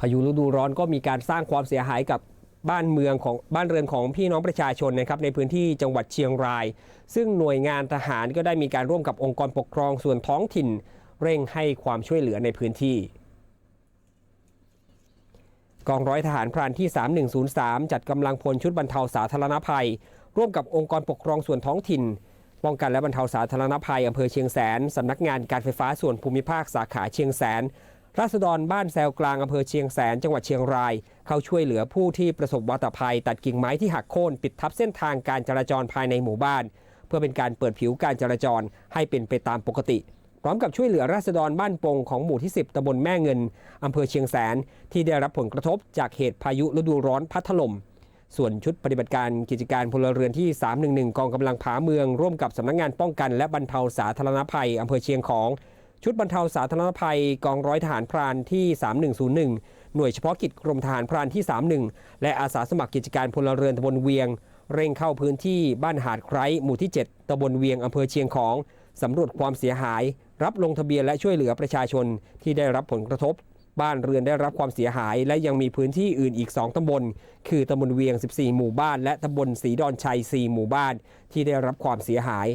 พายุฤดูร้อนก็มีการสร้างความเสียหายกับบ้านเมืองของบ้านเรือนของพี่น้องประชาชนนะครับในพื้นที่จังหวัดเชียงราย ซึ่งหน่วยงานทหารก็ได้มีการร่วมกับองค์กรปกครองส่วนท้องถิ่น เร่งให้ความช่วยเหลือในพื้นที่ กองร้อยทหารพรานที่ 3103 จัดกำลังพลชุดบรรเทาสาธารณภัย ร่วมกับองค์กรปกครองส่วนท้องถิ่น ป้องกันและบรรเทาสาธารณภัยอำเภอเชียงแสนสำนักงานการไฟฟ้าส่วนภูมิภาคสาขาเชียงแสน ราษฎรบ้านแซวกลางอำเภอเชียงแสนจังหวัดเชียงราย เข้าช่วยเหลือผู้ที่ประสบวัตภัย ตัดกิ่งไม้ที่หักโค่นปิดทับเส้นทางการจราจรภายในหมู่บ้าน เพื่อเป็นการเปิดผิวการจราจรให้เป็นไปตามปกติ พร้อมกับช่วยเหลือราษฎรบ้านปงของหมู่ที่ 10ตำบลแม่เงินอำเภอเชียงแสนที่ได้รับผลกระทบจากเหตุพายุฤดูร้อนพัดถล่มส่วนชุดปฏิบัติการกิจการพลเรือนที่ 311 กองกำลังผาเมือง ร่วมกับสำนักงานป้องกันและบรรเทาสาธารณภัยอำเภอเชียงของ ชุดบรรเทาสาธารณภัยกองร้อยทหารพรานที่ 3101 หน่วยเฉพาะกิจกรมทหารพรานที่ 31 และอาสาสมัครกิจการพลเรือนตำบลเวียง เร่งเข้าพื้นที่บ้านหาดไคร้หมู่ที่ 7ตำบลเวียงอำเภอเชียงของสำรวจความเสียหาย รับลงทะเบียนและช่วยเหลือประชาชนที่ได้รับผลกระทบ บ้านเรือนได้รับความเสียหาย และยังมีพื้นที่อื่นอีก 2ตำบล คือตำบลเวียง 14 หมู่บ้าน และตำบลสีดอนชัย 4 หมู่บ้านที่ได้รับความเสียหาย